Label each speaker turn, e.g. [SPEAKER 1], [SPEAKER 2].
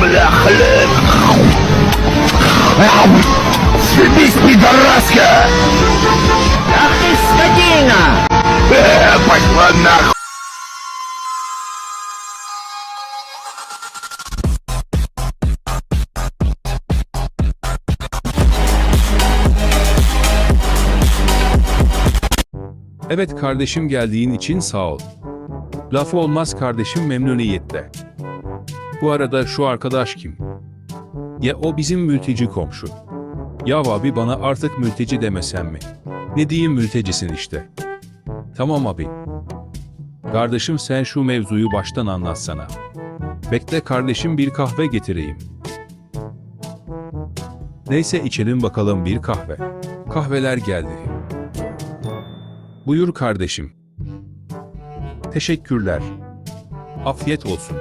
[SPEAKER 1] Бля, хлеб! Съебись, пидораска! Ах ты скотина! Э, пошла нахуй!
[SPEAKER 2] Evet kardeşim geldiğin için sağ ol. Lafı olmaz kardeşim memnuniyetle. Bu arada şu arkadaş kim? Ya o bizim mülteci komşu. Ya abi bana artık mülteci demesen mi? Ne diyeyim mültecisin işte. Tamam abi. Kardeşim sen şu mevzuyu baştan anlatsana. Bekle kardeşim bir kahve getireyim. Neyse içelim bakalım bir kahve. Kahveler geldi. Buyur kardeşim. Teşekkürler. Afiyet olsun.